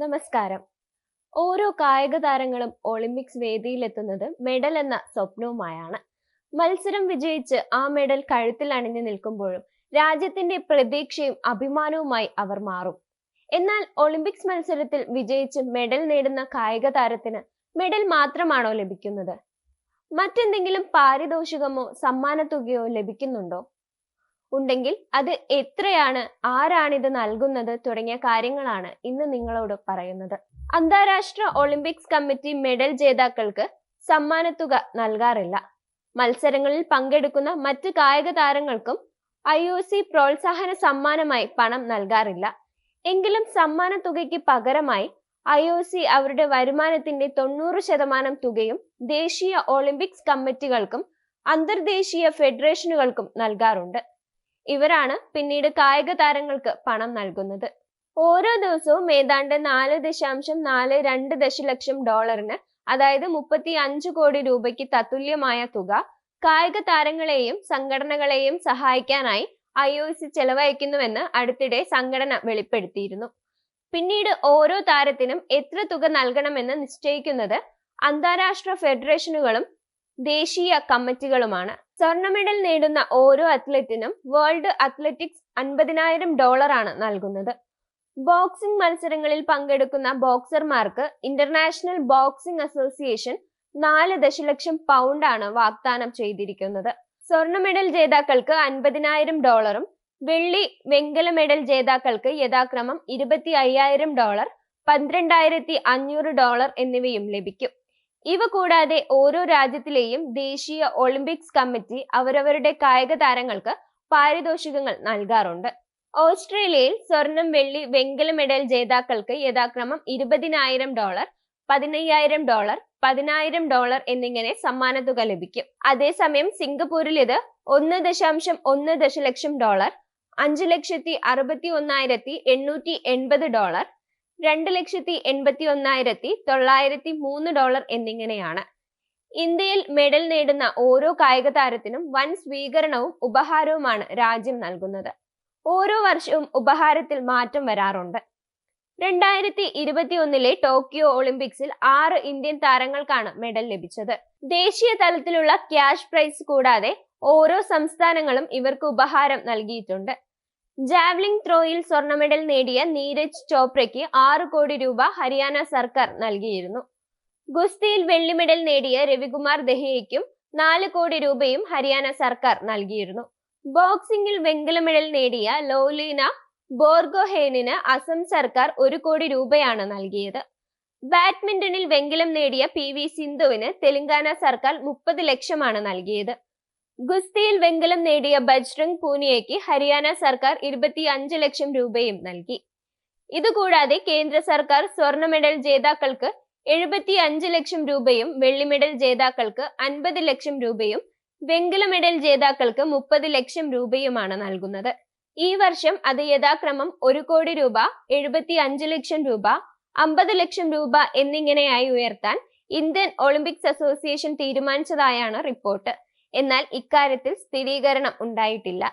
നമസ്കാരം. ഓരോ കായിക താരങ്ങളും ഒളിമ്പിക്സ് വേദിയിലെത്തുന്നത് മെഡൽ എന്ന സ്വപ്നവുമായാണ്. മത്സരം വിജയിച്ച് ആ മെഡൽ കഴുത്തിൽ അണിഞ്ഞു നിൽക്കുമ്പോഴും രാജ്യത്തിന്റെ പ്രതീക്ഷയും അഭിമാനവുമായി അവർ മാറും. എന്നാൽ ഒളിമ്പിക്സ് മത്സരത്തിൽ വിജയിച്ച് മെഡൽ നേടുന്ന കായിക താരത്തിന് മെഡൽ മാത്രമാണോ ലഭിക്കുന്നത്? മറ്റെന്തെങ്കിലും പാരിതോഷികമോ സമ്മാനത്തുകയോ ലഭിക്കുന്നുണ്ടോ? ഉണ്ടെങ്കിൽ അത് എത്രയാണ് ആരാണിത് നൽകുന്നത് തുടങ്ങിയ കാര്യങ്ങളാണ് ഇന്ന് നിങ്ങളോട് പറയുന്നത്. അന്താരാഷ്ട്ര ഒളിമ്പിക്സ് കമ്മിറ്റി മെഡൽ ജേതാക്കൾക്ക് സമ്മാനത്തുക നൽകാറില്ല. മത്സരങ്ങളിൽ പങ്കെടുക്കുന്ന മറ്റ് കായിക താരങ്ങൾക്കും ഐ ഒ സി പ്രോത്സാഹന സമ്മാനമായി പണം നൽകാറില്ല. എങ്കിലും സമ്മാന തുകയ്ക്ക് പകരമായി ഐ ഒ സി അവരുടെ വരുമാനത്തിന്റെ തൊണ്ണൂറ് ശതമാനം തുകയും ദേശീയ ഒളിമ്പിക്സ് കമ്മിറ്റികൾക്കും അന്തർദേശീയ ഫെഡറേഷനുകൾക്കും നൽകാറുണ്ട്. ഇവരാണ് പിന്നീട് കായിക താരങ്ങൾക്ക് പണം നൽകുന്നത്. ഓരോ ദിവസവും ഏതാണ്ട് നാല് ദശാംശം നാല് രണ്ട് ദശലക്ഷം ഡോളറിന് അതായത് മുപ്പത്തി അഞ്ച് കോടി രൂപയ്ക്ക് തത്തുല്യമായ തുക കായിക താരങ്ങളെയും സംഘടനകളെയും സഹായിക്കാനായി ഐ ഒ സി ചെലവഴിക്കുന്നുവെന്ന് അടുത്തിടെ സംഘടന വെളിപ്പെടുത്തിയിരുന്നു. പിന്നീട് ഓരോ താരത്തിനും എത്ര തുക നൽകണമെന്ന് നിശ്ചയിക്കുന്നത് അന്താരാഷ്ട്ര ഫെഡറേഷനുകളും ദേശീയ കമ്മിറ്റികളുമാണ്. സ്വർണ മെഡൽ നേടുന്ന ഓരോ അത്ലറ്റിനും വേൾഡ് അത്ലറ്റിക്സ് അൻപതിനായിരം ഡോളറാണ് നൽകുന്നത്. ബോക്സിംഗ് മത്സരങ്ങളിൽ പങ്കെടുക്കുന്ന ബോക്സർമാർക്ക് ഇന്റർനാഷണൽ ബോക്സിംഗ് അസോസിയേഷൻ നാല് ദശലക്ഷം പൗണ്ടാണ് വാഗ്ദാനം ചെയ്തിരിക്കുന്നത്. സ്വർണ മെഡൽ ജേതാക്കൾക്ക് അൻപതിനായിരം ഡോളറും വെള്ളി വെങ്കല മെഡൽ ജേതാക്കൾക്ക് യഥാക്രമം ഇരുപത്തി അയ്യായിരം ഡോളർ പന്ത്രണ്ടായിരത്തി അഞ്ഞൂറ് ഡോളർ എന്നിവയും ലഭിക്കും. ഇവ കൂടാതെ ഓരോ രാജ്യത്തിലെയും ദേശീയ ഒളിമ്പിക്സ് കമ്മിറ്റി അവരവരുടെ കായിക താരങ്ങൾക്ക് പാരിതോഷികങ്ങൾ നൽകാറുണ്ട്. ഓസ്ട്രേലിയയിൽ സ്വർണം വെള്ളി വെങ്കല മെഡൽ ജേതാക്കൾക്ക് യഥാക്രമം ഇരുപതിനായിരം ഡോളർ പതിനയ്യായിരം ഡോളർ പതിനായിരം ഡോളർ എന്നിങ്ങനെ സമ്മാനത്തുക ലഭിക്കും. അതേസമയം സിംഗപ്പൂരിൽ ഇത് ഒന്ന് ദശാംശം ഒന്ന് ദശലക്ഷം ഡോളർ അഞ്ചു ലക്ഷത്തി അറുപത്തി ഒന്നായിരത്തി എണ്ണൂറ്റി എൺപത് ഡോളർ രണ്ട് ലക്ഷത്തി എൺപത്തി ഒന്നായിരത്തി തൊള്ളായിരത്തി മൂന്ന് ഡോളർ എന്നിങ്ങനെയാണ്. ഇന്ത്യയിൽ മെഡൽ നേടുന്ന ഓരോ കായിക താരത്തിനും വൻ സ്വീകരണവും ഉപഹാരവുമാണ് രാജ്യം നൽകുന്നത്. ഓരോ വർഷവും ഉപഹാരത്തിൽ മാറ്റം വരാറുണ്ട്. രണ്ടായിരത്തി ഇരുപത്തി ഒന്നിലെ ടോക്കിയോ ഒളിമ്പിക്സിൽ ആറ് ഇന്ത്യൻ താരങ്ങൾക്കാണ് മെഡൽ ലഭിച്ചത്. ദേശീയ തലത്തിലുള്ള ക്യാഷ് പ്രൈസ് കൂടാതെ ഓരോ സംസ്ഥാനങ്ങളും ഇവർക്ക് ഉപഹാരം നൽകിയിട്ടുണ്ട്. ജാവ്ലിംഗ് ത്രോയിൽ സ്വർണ മെഡൽ നേടിയ നീരജ് ചോപ്രയ്ക്ക് ആറ് കോടി രൂപ ഹരിയാന സർക്കാർ നൽകിയിരുന്നു. ഗുസ്തിയിൽ വെള്ളി മെഡൽ നേടിയ രവികുമാർ ദഹിയയ്ക്കും നാല് കോടി രൂപയും ഹരിയാന സർക്കാർ നൽകിയിരുന്നു. ബോക്സിംഗിൽ വെങ്കല മെഡൽ നേടിയ ലോലീന ബോർഗോഹേനിന് അസം സർക്കാർ ഒരു കോടി രൂപയാണ് നൽകിയത്. ബാഡ്മിന്റണിൽ വെങ്കലം നേടിയ പി വി സിന്ധുവിന് തെലങ്കാന സർക്കാർ മുപ്പത് ലക്ഷമാണ് നൽകിയത്. ഗുസ്തിയിൽ വെങ്കലം നേടിയ ബജ്രംഗ് പൂനിയയ്ക്ക് ഹരിയാന സർക്കാർ ഇരുപത്തി അഞ്ച് ലക്ഷം രൂപയും നൽകി. ഇതുകൂടാതെ കേന്ദ്ര സർക്കാർ സ്വർണ മെഡൽ ജേതാക്കൾക്ക് എഴുപത്തി അഞ്ച് ലക്ഷം രൂപയും വെള്ളി മെഡൽ ജേതാക്കൾക്ക് അൻപത് ലക്ഷം രൂപയും വെങ്കല മെഡൽ ജേതാക്കൾക്ക് മുപ്പത് ലക്ഷം രൂപയുമാണ് നൽകുന്നത്. ഈ വർഷം അത് യഥാക്രമം ഒരു കോടി രൂപ എഴുപത്തി അഞ്ച് ലക്ഷം രൂപ അമ്പത് ലക്ഷം രൂപ എന്നിങ്ങനെയായി ഉയർത്താൻ ഇന്ത്യൻ ഒളിമ്പിക്സ് അസോസിയേഷൻ തീരുമാനിച്ചതായാണ് റിപ്പോർട്ട്. എന്നാൽ ഇക്കാര്യത്തിൽ സ്ഥിരീകരണം ഉണ്ടായിട്ടില്ല